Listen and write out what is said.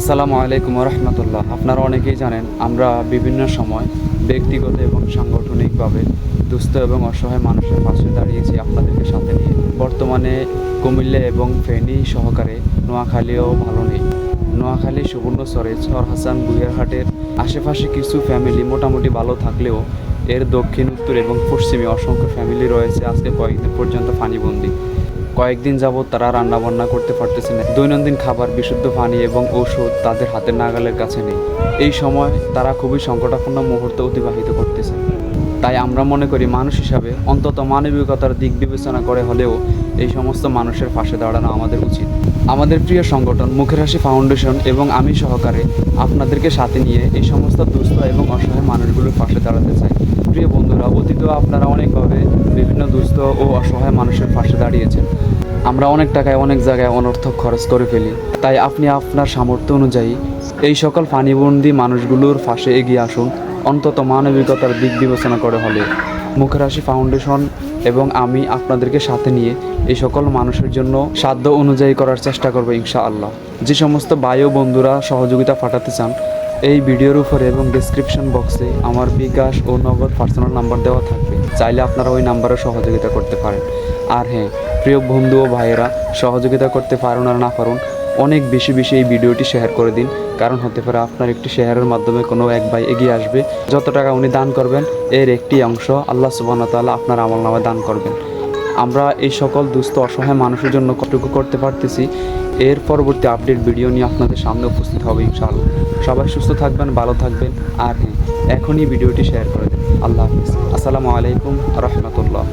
আসসালামু আলাইকুম রহমতুল্লাহ আপনারা অনেকেই জানেন, আমরা বিভিন্ন সময় ব্যক্তিগত এবং সাংগঠনিকভাবে দুস্থ এবং অসহায় মানুষের পাশে দাঁড়িয়েছি আপনাদেরকে সাথে নিয়ে। বর্তমানে কুমিল্লা এবং ফেনী সহকারে নোয়াখালীও ভালো নেই। নোয়াখালী সুবর্ণচরে চর হাসান বুয়ারহাটের আশেপাশে কিছু ফ্যামিলি মোটামুটি ভালো থাকলেও এর দক্ষিণ, উত্তর এবং পশ্চিমে অসংখ্য ফ্যামিলি রয়েছে। আজকে কয়েকদিন পর্যন্ত পানিবন্দী। কয়েকদিন যাবৎ তারা রান্না বান্না করতে পারতেছে না। দৈনন্দিন খাবার, বিশুদ্ধ পানি এবং ঔষধ তাদের হাতের নাগালের কাছে নেই। এই সময় তারা খুবই সংকটাপন্ন মুহূর্ত অতিবাহিত করতেছে। তাই আমরা মনে করি মানুষ হিসাবে অন্তত মানবিকতার দিক বিবেচনা করে হলেও এই সমস্ত মানুষের পাশে দাঁড়ানো আমাদের উচিত। আমাদের প্রিয় সংগঠন মুখের হাসি ফাউন্ডেশন এবং আমি সহকারে আপনাদেরকে সাথে নিয়ে এই সমস্ত দুস্থ এবং অসহায় মানুষগুলোর পাশে দাঁড়াতে চাই। প্রিয় বন্ধুরা, অতীতেও আপনারা অনেকভাবে দুস্থ ও অসহায় মানুষের পাশে দাঁড়িয়েছেন। আমরা অনেক টাকায়, অনেক জায়গায় অনর্থক খরচ করে ফেলি। তাই আপনি আপনার সামর্থ্য অনুযায়ী এই সকল পানিবন্দী মানুষগুলোর পাশে এগিয়ে আসুন। অন্তত মানবিকতার দিক বিবেচনা করে হলে। মুখরাশি ফাউন্ডেশন এবং আমি আপনাদেরকে সাথে নিয়ে এই সকল মানুষের জন্য সাধ্য অনুযায়ী করার চেষ্টা করব ইনশাআল্লাহ। যে সমস্ত বায়ু বন্ধুরা সহযোগিতা পাঠাতে চান এই ভিডিওর উপরে এবং ডেসক্রিপশন বক্সে আমার বিকাশ ও নগদ পার্সোনাল নাম্বার দেওয়া থাকবে। চাইলে আপনারা ওই নাম্বারে সহযোগিতা করতে পারেন। আর হ্যাঁ প্রিয় বন্ধু ও ভাইয়েরা, সহযোগিতা করতে পারুন আর না পারুন, অনেক বেশি বেশি এই ভিডিওটি শেয়ার করে দিন। কারণ হতে পারে আপনার একটি শেয়ারের মাধ্যমে কোনো এক ভাই এগিয়ে আসবে। যত টাকা উনি দান করবেন, এর একটি অংশ আল্লাহ সুবাহ তাআলা আপনার আমল নামে দান করবেন। আমরা এই সকল দুস্থ, অসহায় মানুষের জন্য কতটুকু করতে পারতেছি, এর পরবর্তী আপডেট ভিডিও নিয়ে আপনাদের সামনে উপস্থিত হবে ইনশাআল্লাহ। সবাই সুস্থ থাকবেন, ভালো থাকবেন, আর হ্যাঁ এখনই ভিডিওটি শেয়ার করে দেন। আল্লাহ হাফিজ। আসসালামু আলাইকুম রহমতুল্লাহ।